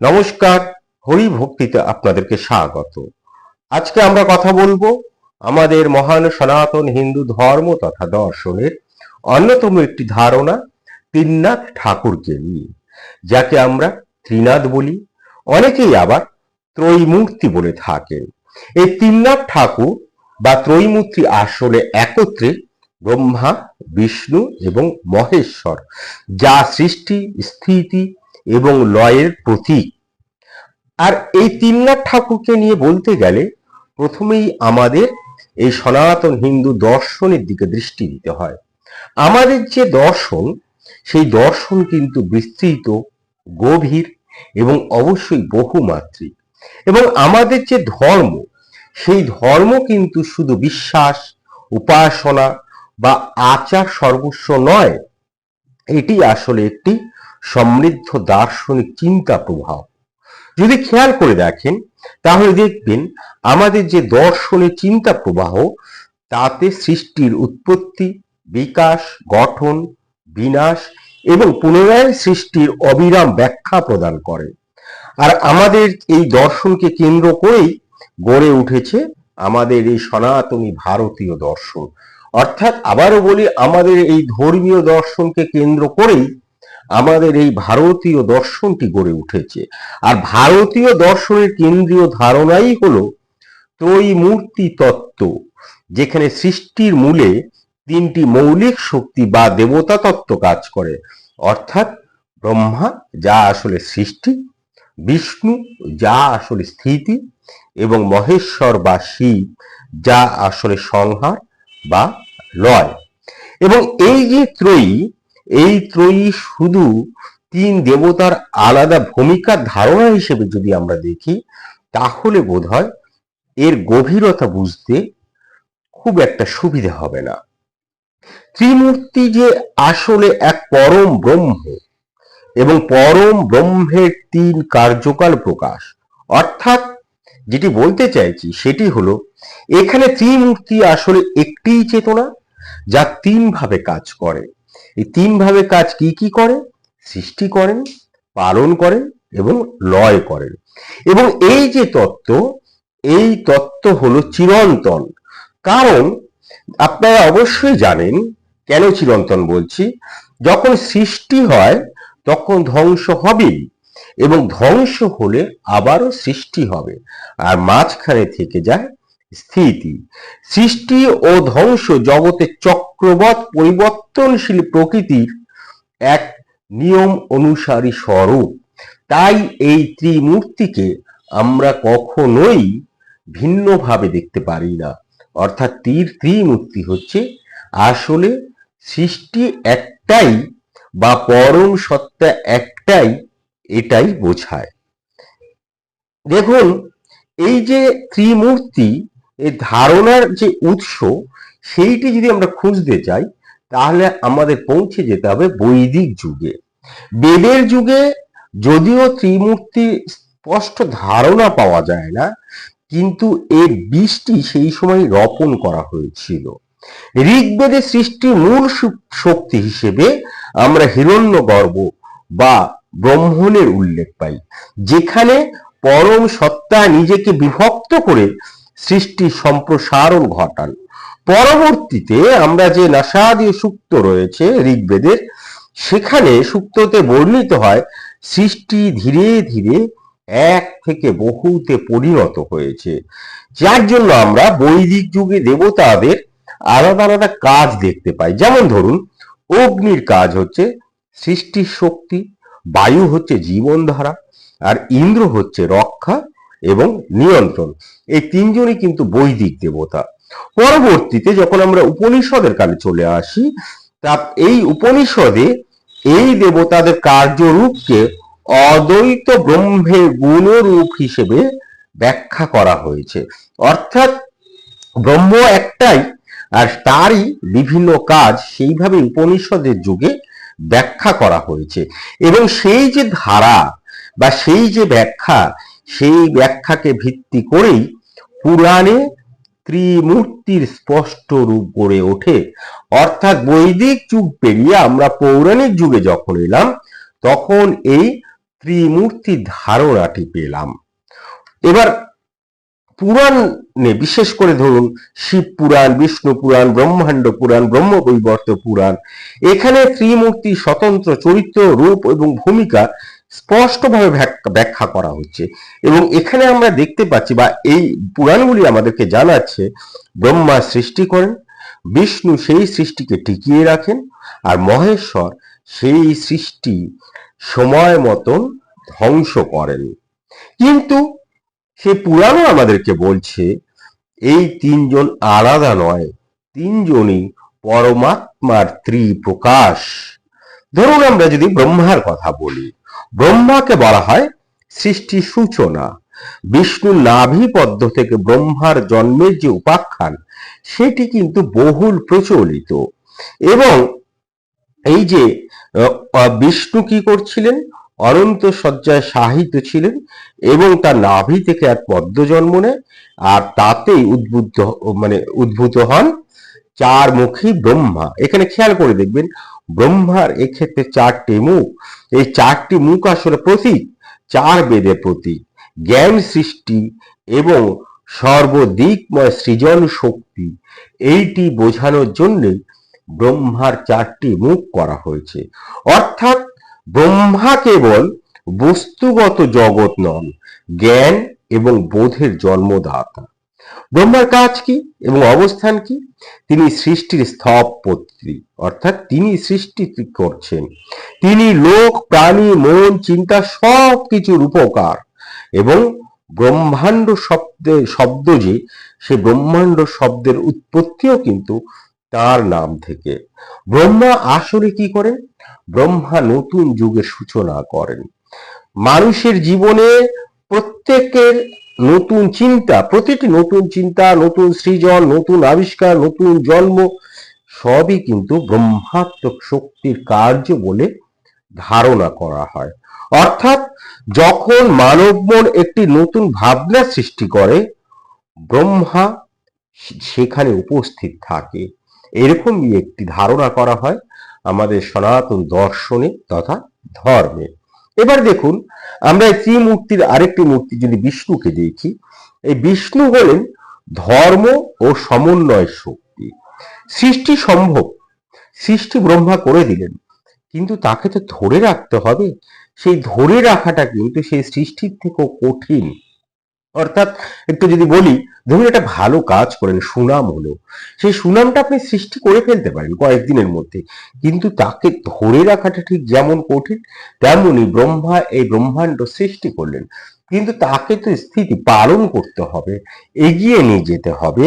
নমস্কার, হরি ভক্তিতে আপনাদেরকে স্বাগত। আজকে আমরা কথা বলব আমাদের মহান সনাতন হিন্দু ধর্ম তথা দর্শনের অন্যতম একটি ধারণা, তিননাথ ঠাকুরকে নিয়ে, যাকে আমরা ত্রিনাথ বলি। অনেকেই আবার ত্রৈমূর্তি বলে থাকেন। এই তিননাথ ঠাকুর বা ত্রৈমূর্তি আসলে একত্রে ব্রহ্মা, বিষ্ণু এবং মহেশ্বর, যা সৃষ্টি, স্থিতি এবং লয়ের প্রতীক। আর এই তিননাথ ঠাকুরকে নিয়ে বলতে গেলে প্রথমেই আমাদের এই সনাতন হিন্দু দর্শনের দিকে দৃষ্টি দিতে হয়। আমাদের যে দর্শন, সেই দর্শন কিন্তু বিস্তৃত, গভীর এবং অবশ্যই বহুমাত্রিক। এবং আমাদের যে ধর্ম, সেই ধর্ম কিন্তু শুধু বিশ্বাস, উপাসনা বা আচার সর্বস্ব নয়, এটি আসলে একটি সমৃদ্ধ দার্শনিক চিন্তা প্রভাব। যদি খেয়াল করে দেখেন, তাহলে দেখবেন আমাদের যে দর্শনের চিন্তা প্রবাহ, তাতে সৃষ্টির উৎপত্তি, বিকাশ, গঠন, বিনাশ এবং পুনরায় সৃষ্টির অবিরাম ব্যাখ্যা প্রদান করে। আর আমাদের এই দর্শনকে কেন্দ্র করেই গড়ে উঠেছে আমাদের এই সনাতনী ভারতীয় দর্শন। অর্থাৎ আবারও বলি, আমাদের এই ধর্মীয় দর্শনকে কেন্দ্র করেই আমাদের এই ভারতীয় দর্শনটি গড়ে উঠেছে। আর ভারতীয় দর্শনের কেন্দ্রীয় ধারণাই হলো ত্রৈমূর্তি তত্ত্ব, যেখানে সৃষ্টির মূলে তিনটি মৌলিক শক্তি বা দেবতা তত্ত্ব কাজ করে। অর্থাৎ ব্রহ্মা, যা আসলে সৃষ্টি, বিষ্ণু, যা আসলে স্থিতি, এবং মহেশ্বর বা শিব, যা আসলে সংহার বা লয়। এবং এই যে ত্রয়ী এই ত্রয়ী শুধু তিন দেবতার আলাদা ভূমিকার ধারণা হিসেবে যদি আমরা দেখি, তাহলে বোধ হয় এর গভীরতা বুঝতে খুব একটা সুবিধা হবে না। ত্রিমূর্তি যে আসলে এক পরম ব্রহ্ম এবং পরম ব্রহ্মের তিন কার্যকাল প্রকাশ, অর্থাৎ যেটি বলতে চাইছি সেটি হলো, এখানে ত্রিমূর্তি আসলে একটিই চেতনা যা তিন ভাবে কাজ করে। এই তিন ভাবে কাজ কি কি করে সৃষ্টি করেন, পালন করেন এবং লয় করেন। এবং এই যে তত্ত্ব, এই তত্ত্ব হলো চিরন্তন। কারণ আপনারা অবশ্যই জানেন কেন চিরন্তন বলছি? যখন সৃষ্টি হয়, তখন ধ্বংস হবেই এবং ধ্বংস হলে আবারও সৃষ্টি হবে। আর মাঝখানে থেকে যায় স্থিতি। সৃষ্টি ও ধ্বংস জগতের চক্রবৎ পরিবর্তনশীল প্রকৃতির এক নিয়ম অনুসারী স্বরূপ। তাই এই ত্রিমূর্তিকে আমরা কখনোই ভিন্নভাবে দেখতে পারি না। অর্থাৎ তীর ত্রিমূর্তি হচ্ছে আসলে সৃষ্টি একটাই বা পরম সত্তা একটাই এটাই বোঝায়। দেখুন, এই যে ত্রিমূর্তি এই ধারণার যে উৎস, সেইটি যদি আমরা খুঁজতে চাই, তাহলে আমাদের পৌঁছে যেতে হবে বৈদিক যুগে। বেদের যুগে যদিও ত্রিমূর্তি স্পষ্ট ধারণা পাওয়া যায় না, কিন্তু এর বীজটি সেই সময় রোপণ করা হয়েছিল। ঋগ্বেদের সৃষ্টির মূল শক্তি হিসেবে আমরা হিরণ্যগর্ভ বা ব্রহ্মণের উল্লেখ পাই, যেখানে পরম সত্তা নিজেকে বিভক্ত করে সৃষ্টি সম্প্রসারণ ঘটান। পরবর্তীতে আমরা যে নাসাদীয় সূক্ত রয়েছে, ঋগ্বেদের, সেখানে সূক্ততে বর্ণিত হয়, সৃষ্টি ধীরে ধীরে এক থেকে বহুতে পরিণত হয়েছে। যার জন্য আমরা বৈদিক যুগে দেবতাদের আলাদা আলাদা কাজ দেখতে পাই। যেমন ধরুন, অগ্নির কাজ হচ্ছে সৃষ্টির শক্তি, বায়ু হচ্ছে জীবনধারা, আর ইন্দ্র হচ্ছে রক্ষা এবং নিয়ন্ত্রণ। এই তিনজনই কিন্তু বৈদিক দেবতা। পরবর্তীতে যখন আমরা উপনিষদের কালে চলে আসি, তা এই উপনিষদে এই দেবতাদের কার্যরূপকে অদ্বৈত ব্রহ্মের গুণরূপ হিসেবে ব্যাখ্যা করা হয়েছে। অর্থাৎ ব্রহ্ম একটাই, আর তারই বিভিন্ন কাজ সেইভাবে উপনিষদের যুগে ব্যাখ্যা করা হয়েছে। এবং সেই যে ধারা বা সেই যে ব্যাখ্যা সেই ব্যাখ্যাকে ভিত্তি করেই পুরাণে ত্রিমূর্তির স্পষ্ট রূপ গড়ে ওঠে। অর্থাৎ বৈদিক যুগ পেরিয়ে আমরা পৌরাণিক যুগে যখন এলাম, তখন এই ত্রিমূর্তি ধারণাটি পেলাম। এবার পুরাণে বিশেষ করে ধরুন শিব পুরাণ, বিষ্ণু পুরাণ, ব্রহ্মাণ্ড পুরাণ, ব্রহ্মবৈবর্ত পুরাণ, এখানে ত্রিমূর্তি স্বতন্ত্র চরিত্র, রূপ এবং ভূমিকা স্পষ্টভাবে ব্যাখ্যা- করা হচ্ছে। এবং এখানে আমরা দেখতে পাচ্ছি বা এই পুরাণগুলি আমাদেরকে জানাচ্ছে, ব্রহ্মা সৃষ্টি করেন, বিষ্ণু সেই সৃষ্টিকে টিকিয়ে রাখেন, আর মহেশ্বর সেই সৃষ্টি সময় মতন ধ্বংস করেন। কিন্তু সে পুরাণও আমাদেরকে বলছে, এই তিনজন আলাদা নয়, তিনজনই পরমাত্মার ত্রিপ্রকাশ। ধরুন আমরা যদি ব্রহ্মার কথা বলি। ব্রহ্মাকে বলা হয় সৃষ্টি সূচনা। বিষ্ণুর নাভি পদ্ম থেকে ব্রহ্মার জন্মের যে উপাখ্যান, সেটি কিন্তু বহুল প্রচলিত। এবং এই যে বিষ্ণু কি করছিলেন? অনন্ত শয্যায় সাহিত ছিলেন এবং তার নাভি থেকে এক পদ্ম জন্ম নেয় আর তাতেই উদ্বুদ্ধ মানে উদ্ভূত হন চার মুখী ব্রহ্মা। এখানে খেয়াল করে দেখবেন ব্রহ্মার এক্ষেত্রে চারটি মুখ। এই চারটি মুখ আসলে প্রতীক, চার বেদের প্রতীক। জ্ঞান সৃষ্টি এবং সর্বদিকময় সৃজন শক্তি। এইটি বোঝানোর জন্যই ব্রহ্মার চারটি মুখ করা হয়েছে। অর্থাৎ ব্রহ্মা কেবল বস্তুগত জগৎ নন, জ্ঞান এবং বোধের জন্মদাতা। ব্রহ্মার কাজ কি এবং অবস্থান কি? তিনি সৃষ্টির স্থপতি অর্থাৎ তিনি সৃষ্টি করছেন। তিনি লোক, প্রাণী, মন, চিন্তা সব কিছুর উপকার এবং ব্রহ্মাণ্ড শব্দে, শব্দ যে, সে ব্রহ্মাণ্ড শব্দের উৎপত্তিও কিন্তু তার নাম থেকে। ব্রহ্মা আসলে কি করেন? ব্রহ্মা নতুন যুগের সূচনা করেন। মানুষের জীবনে প্রত্যেকের নতুন চিন্তা, প্রতিটি নতুন চিন্তা, নতুন সৃজন, নতুন আবিষ্কার, নতুন জন্ম, সবই কিন্তু ব্রহ্মাত্মক শক্তির কার্য বলে ধারণা করা হয়। অর্থাৎ যখন মানব মন একটি নতুন ভাবনা সৃষ্টি করে, ব্রহ্মা সেখানে উপস্থিত থাকে। এরকমই একটি ধারণা করা হয় আমাদের সনাতন দর্শনে তথা ধর্মে। এবার দেখুন, আমরা এই ত্রিমূর্তির আরেকটি মূর্তি যদি বিষ্ণুকে দেখি, এই বিষ্ণু হলেন ধর্ম ও সমন্বয় শক্তি। সৃষ্টি সম্ভব, সৃষ্টি ব্রহ্মা করে দিলেন, কিন্তু তাকে তো ধরে রাখতে হবে। সেই ধরে রাখাটা কিন্তু সেই সৃষ্টির থেকেও কঠিন। অর্থাৎ একটু যদি বলি, ধরুন একটা ভালো কাজ করেন, সুনাম হলো। সেই সুনামটা আপনি সৃষ্টি করে ফেলতে পারেন কয়েকদিনের মধ্যে। কিন্তু তাকে ধরে রাখাটা ঠিক যেমন কঠিন, তেমনি ব্রহ্মা এই ব্রহ্মাণ্ড সৃষ্টি করলেন। কিন্তু তাকে তো স্থিতি পালন করতে হবে, এগিয়ে নিয়ে যেতে হবে।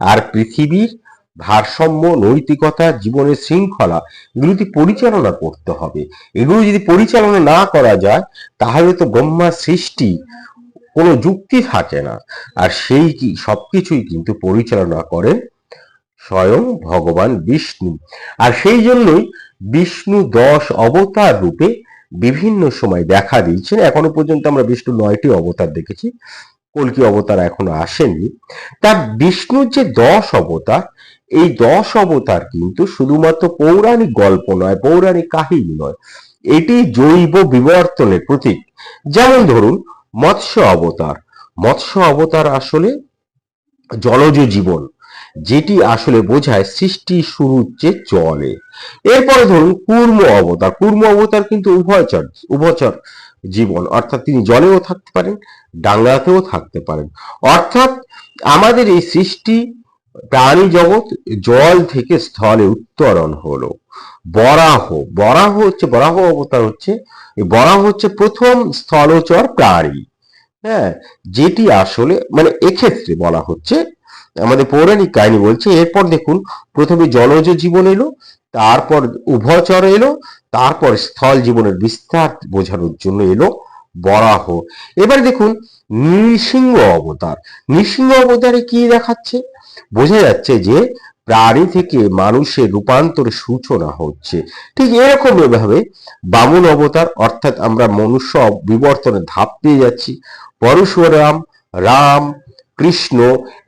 আর পৃথিবীর ভারসাম্য, নৈতিকতা, জীবনের শৃঙ্খলা এগুলো পরিচালনা করতে হবে। এগুলো যদি পরিচালনা না করা যায়, তাহলে তো ব্রহ্মা সৃষ্টি কোনো যুক্তি থাকে না। আর সেই কি, সবকিছুই কিন্তু পরিচালনা করেন স্বয়ং ভগবান বিষ্ণু। আর সেই জন্যই বিষ্ণু দশ অবতার রূপে বিভিন্ন সময় দেখা দিয়েছেন। এখনও পর্যন্ত আমরা বিষ্ণু নয়টি অবতার দেখেছি। কলকি অবতার এখনও আসেনি। তা বিষ্ণুর যে দশ অবতার, এই দশ অবতার কিন্তু শুধুমাত্র পৌরাণিক গল্প নয়, পৌরাণিক কাহিনী নয়, এটি জৈব বিবর্তনের প্রতীক। যেমন ধরুন মৎস্য অবতার। মৎস্য অবতার আসলে জলজ জীবন, যেটি আসলে বোঝায় সৃষ্টি শুরু হচ্ছে চলে এরপরে ধরুন কুর্ম অবতার। কুর্ম অবতার কিন্তু উভয়চর উভচর জীবন। অর্থাৎ তিনি জলেও থাকতে পারেন, ডাঙ্গাতেও থাকতে পারেন। অর্থাৎ আমাদের এই সৃষ্টি প্রাণী জগৎ জল থেকে স্থলে উত্তরণ হলো। বরাহ বরাহ হচ্ছে, বরাহ অবতার হচ্ছে বরাহ হচ্ছে প্রথম স্থলচর প্রাণী। হ্যাঁ যেটি আসলে মানে এক্ষেত্রে বলা হচ্ছে, আমাদের পৌরাণিক কাহিনী বলছে, এরপর দেখুন, প্রথমে জলজ জীবন এলো, তারপর উভয়চর এলো, তারপর স্থল জীবনের বিস্তার বোঝানোর জন্য এলো বরাহ। এবার দেখুন, নৃসিংহ অবতার। নৃসিংহ অবতারে কি দেখাচ্ছে? বোঝা যাচ্ছে যে প্রাণী থেকে মানুষের রূপান্তরের সূচনা হচ্ছে। ঠিক এরকম ভাবে বামন অবতার, অর্থাৎ আমরা মনুষ্য বিবর্তনের ধাপ পেয়ে যাচ্ছি। পরশুরাম, রাম, কৃষ্ণ,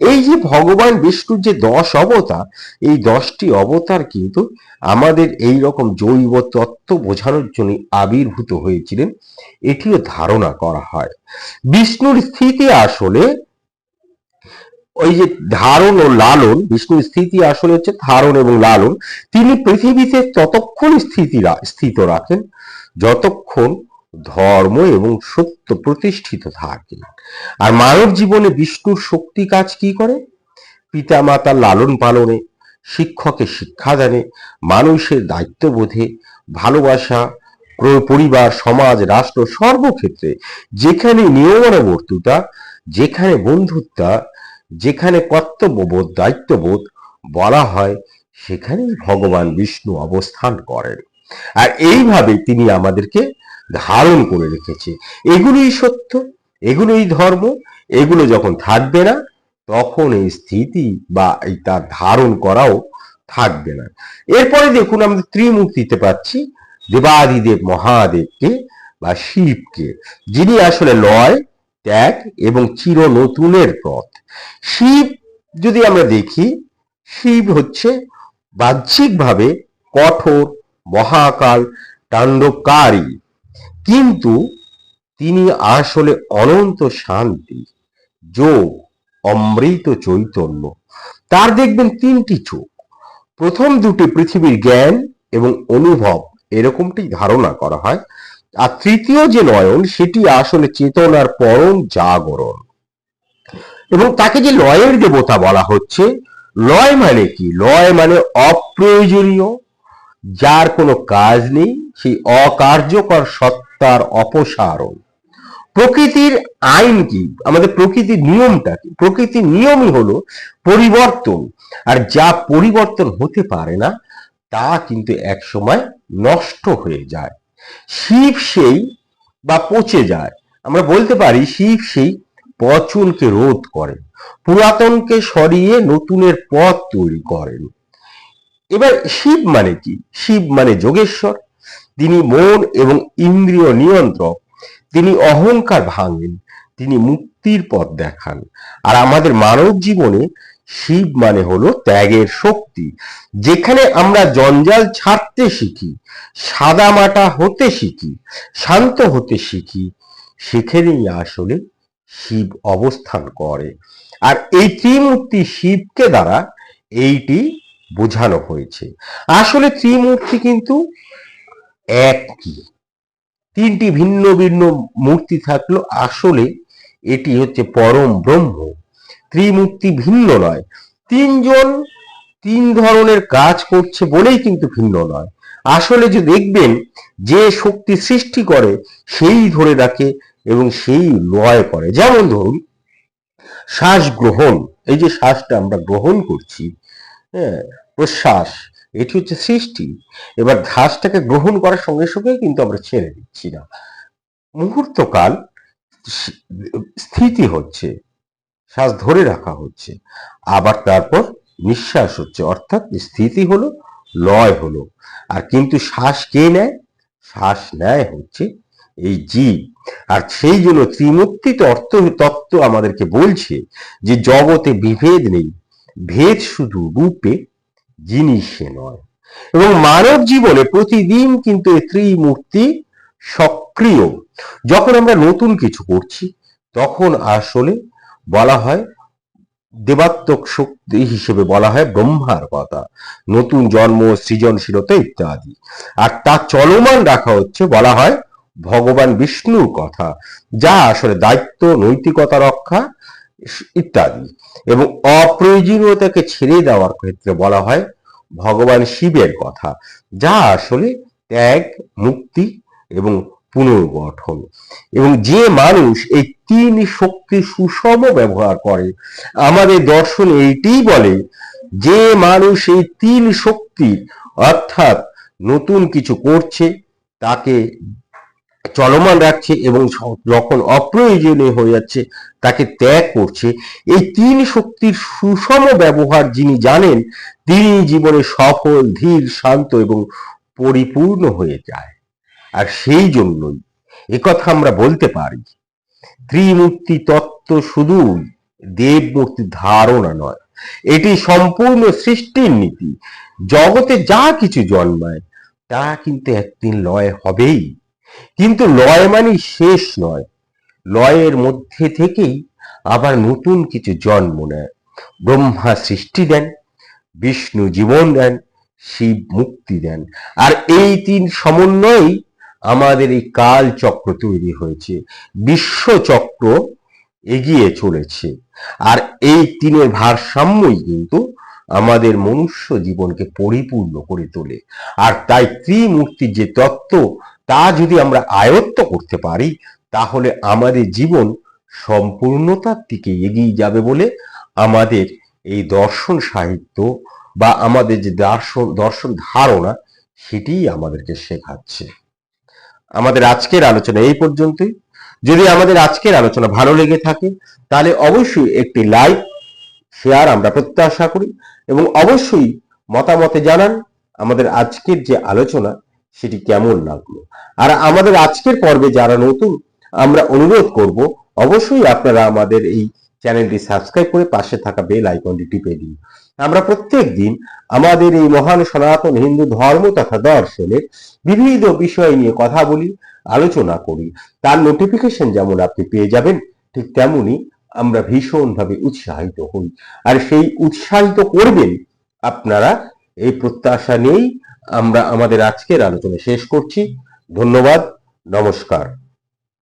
এই যে ভগবান, বিষ্ণুর যে দশ অবতার, এই দশটি অবতার কিন্তু আমাদের এই রকম জৈব তত্ত্ব বোঝানোর জন্য আবির্ভূত হয়েছিলেন। এটিও ধারণা করা হয়। বিষ্ণুর স্থিতি আসলে ওই যে ধারণ ও লালন, বিষ্ণুর স্থিতি আসলে হচ্ছে ধারণ এবং লালন, তিনি পৃথিবীতে ততক্ষণ স্থিতি স্থিত রাখেন যতক্ষণ ধর্ম এবং সত্য প্রতিষ্ঠিত থাকে। আর মানব জীবনে বিষ্ণুর শক্তি কাজ কি করে? পিতা মাতার লালন পালনে, শিক্ষকের শিক্ষাদানে মানুষের দায়িত্ববোধে, ভালোবাসা পরিবার, সমাজ, রাষ্ট্র সর্বক্ষেত্রে যেখানে নিয়মানুবর্তিতা, যেখানে বন্ধুত্বা যেখানে কর্তব্যবোধ, দায়িত্ববোধ বলা হয়, সেখানেই ভগবান বিষ্ণু অবস্থান করেন। আর এইভাবে তিনি আমাদেরকে ধারণ করে রেখেছে। এগুলোই সত্য, এগুলোই ধর্ম, এগুলো যখন থাকবে না, তখন এই স্থিতি বা এই তার ধারণ করাও থাকবে না। এরপরে দেখুন আমরা ত্রিমূর্তিতে পাচ্ছি দেবাদিদেব মহাদেবকে বা শিবকে, যিনি আসলে লয়, ত্যাগ এবং চির নতুনের পথ। শিব যদি আমরা দেখি, শিব হচ্ছে বাহ্যিকভাবে কঠোর, মহাকাল তাণ্ডবকারী। কিন্তু তিনি আসলে অনন্ত শান্তি, যোগ, অমৃত চৈতন্য। তার দেখবেন তিনটি চোখ। প্রথম দুটি পৃথিবীর জ্ঞান এবং অনুভব এরকমটি ধারণা করা হয়। আর তৃতীয় যে নয়ন, সেটি আসলে চেতনার পরম জাগরণ। এবং তাকে যে লয়ের দেবতা বলা হচ্ছে, লয় মানে কি? লয় মানে অপ্রয়োজনীয়, যার কোনো কাজ নেই, সেই অকার্যকর সত্তার অপসারণ। প্রকৃতির আইন কি? আমাদের প্রকৃতির নিয়মটা কি? প্রকৃতির নিয়মই হলো পরিবর্তন। আর যা পরিবর্তন হতে পারে না, তা কিন্তু এক সময় নষ্ট হয়ে যায়। শিব সেই বা পচে যায়। আমরা বলতে পারি শিব সেই পচনকে রোধ করেন, পুরাতনকে সরিয়ে নতুনের পথ তৈরি করেন। এবার শিব মানে কি? শিব মানে যোগেশ্বর, তিনি মন এবং ইন্দ্রিয় নিয়ন্ত্রক, তিনি অহংকার ভাঙেন, তিনি মুক্তির পথ দেখান। আর আমাদের মানব জীবনে শিব মানে হলো ত্যাগের শক্তি, যেখানে আমরা জঞ্জাল ছাড়তে শিখি সাদা মাটা হতে শিখি, শান্ত হতে শিখি। সেখানেই আসলে শিব অবস্থান করে। আর এই ত্রিমূর্তি শিবকে দ্বারা এইটি বোঝানো হয়েছে। আসলে ত্রিমূর্তি কিন্তু একই। তিনটি ভিন্ন ভিন্ন মূর্তি থাকল আসলে এটি হচ্ছে পরম ব্রহ্ম। ত্রিমূর্তি ভিন্ন নয়। তিনজন তিন ধরনের কাজ করছে বলেই কিন্তু ভিন্ন নয়। আসলে যে দেখবেন, যে শক্তি সৃষ্টি করে, সেই ধরে রাখে এবং সেই লয় করে। যেমন ধরুন, শ্বাস গ্রহণ, এই যে শ্বাসটা আমরা গ্রহণ করছি হ্যাঁ প্রশ্বাস, এটি হচ্ছে সৃষ্টি। এবার ঘাসটাকে গ্রহণ করার সঙ্গে সঙ্গে কিন্তু আমরা ছেড়ে দিচ্ছি না। মুহূর্তকাল স্থিতি হচ্ছে, শ্বাস ধরে রাখা হচ্ছে। আবার তারপর নিঃশ্বাস হচ্ছে, অর্থাৎ স্থিতি হলো, লয় হলো। আর কিন্তু শ্বাস কে নেয়? শ্বাস নেয় হচ্ছে এই জীব। আর সেই জন্য ত্রিমূর্তি তত্ত্ব তত্ত্ব আমাদেরকে বলছে যে জগতে বিভেদ নেই। ভেদ শুধু রূপে, জিনিসে নয়। এবং মানব জীবনে প্রতিদিন কিন্তু এই ত্রিমূর্তি সক্রিয়। যখন আমরা নতুন কিছু করছি, তখন আসলে বলা হয় দেবাত্মক শক্তি হিসেবে বলা হয় ব্রহ্মার কথা। নতুন জন্ম, সৃজনশীলতা ইত্যাদি। আর তা চলমান রাখা হচ্ছে, বলা হয় ভগবান বিষ্ণুর কথা, যা আসলে দায়িত্ব, নৈতিকতা, রক্ষা ইত্যাদি। এবং অপ্রয়োজনীয়তাকে ছেড়ে দেওয়ার ক্ষেত্রে বলা হয় ভগবান শিবের কথা, যা আসলে ত্যাগ, মুক্তি এবং পুনর্গঠন। এবং যে মানুষ এই তিন শক্তি সুষম ব্যবহার করে, আমাদের দর্শন এইটিই বলে যে মানুষ এই তিন শক্তি অর্থাৎ নতুন কিছু করছে, তাকে চলমান রাখছে এবং যখন অপ্রয়োজনীয় হয়ে যাচ্ছে, তাকে ত্যাগ করছে। এই তিন শক্তির সুষম ব্যবহার যিনি জানেন, তিনি জীবনে সফল, ধীর, শান্ত এবং পরিপূর্ণ হয়ে যায়। আর সেই জন্যই একথা আমরা বলতে পারি, ত্রিমূর্তি তত্ত্ব শুধু দেবমূর্তির ধারণা নয়, এটি সম্পূর্ণ সৃষ্টির নীতি। জগতে যা কিছু জন্মায়, তা কিন্তু একদিন লয় হবেই। কিন্তু লয় মানে শেষ নয়। লয়ের মধ্যে থেকেই আবার নতুন কিছু জন্ম নেয়। ব্রহ্মা সৃষ্টি দেন, বিষ্ণু জীবন দেন, শিব মুক্তি দেন। আর এই তিন সমন্বয়েই আমাদের এই কাল চক্র তৈরি হয়েছে। বিশ্ব চক্র এগিয়ে চলেছে। আর এই তিনের ভারসাম্যই কিন্তু আমাদের মনুষ্য জীবনকে পরিপূর্ণ করে তোলে। আর তাই ত্রিমূর্তির যে তত্ত্ব তা যদি আমরা আয়ত্ত করতে পারি, তাহলে আমাদের জীবন সম্পূর্ণতার দিকে এগিয়ে যাবে বলে আমাদের এই দর্শন সাহিত্য বা আমাদের যে দর্শন দর্শন ধারণা সেটিই আমাদেরকে শেখাচ্ছে। আমাদের আজকের আলোচনা এই পর্যন্তই। যদি আমাদের আজকের আলোচনা ভালো লেগে থাকে, তাহলে অবশ্যই একটি লাইক, শেয়ার আমরা প্রত্যাশা করি এবং অবশ্যই মতামতে জানান আমাদের আজকের যে আলোচনা সেটি কেমন লাগল? আর আমাদের আজকের পর্বে যারা নতুন, আমরা অনুরোধ করব, অবশ্যই আপনারা আমাদের এই চ্যানেলটি সাবস্ক্রাইব করে পাশে থাকা বেল আইকনটি টিপে দিন। আমরা প্রত্যেক দিন আমাদের এই মহান সনাতন হিন্দু ধর্ম তথা দর্শনের বিবিধ বিষয় নিয়ে কথা বলি, আলোচনা করি। তার নোটিফিকেশন যেমন আপনি পেয়ে যাবেন, ঠিক তেমনি আমরা ভীষণভাবে উৎসাহিত হই। আর সেই উৎসাহিত করবেন আপনারা, এই প্রত্যাশা নিয়েই আমরা আমাদের আজকের আলোচনা শেষ করছি। ধন্যবাদ নমস্কার।